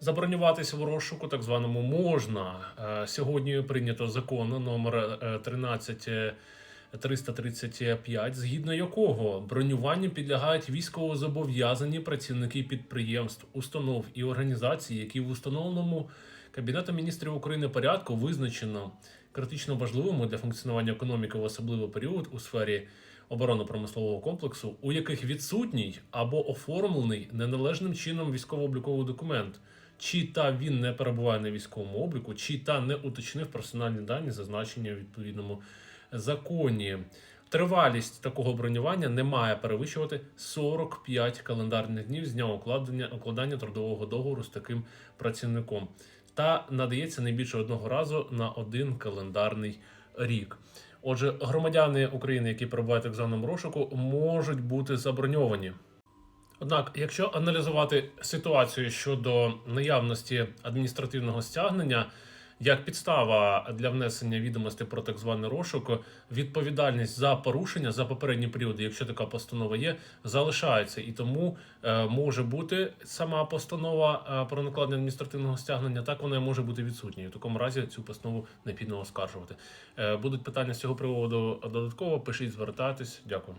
Забронюватися в розшуку так званому можна. Е, Сьогодні прийнято закон номер е, 13 335, згідно якого бронюванню підлягають військовозобов'язані працівники підприємств, установ і організацій, які в установленому Кабінетом міністрів України порядку визначено критично важливими для функціонування економіки в особливий період у сфері оборонно-промислового комплексу, у яких відсутній або оформлений неналежним чином військово-обліковий документ, чи та він не перебуває на військовому обліку, чи та не уточнив персональні дані, зазначені у відповідному законі. Тривалість такого бронювання не має перевищувати 45 календарних днів з дня укладення, укладання трудового договору з таким працівником та надається не більше одного разу на один календарний рік. Отже, громадяни України, які перебувають в званому розшуку, можуть бути заброньовані. Однак, якщо аналізувати ситуацію щодо наявності адміністративного стягнення як підстава для внесення відомостей про так званий розшук, відповідальність за порушення за попередні періоди, якщо така постанова є, залишається, і тому е, може бути сама постанова е, про накладення адміністративного стягнення, так вона може бути відсутньою. В такому разі цю постанову необхідно оскаржувати. Е, будуть питання з цього приводу додатково. Пишіть, звертайтесь. Дякую.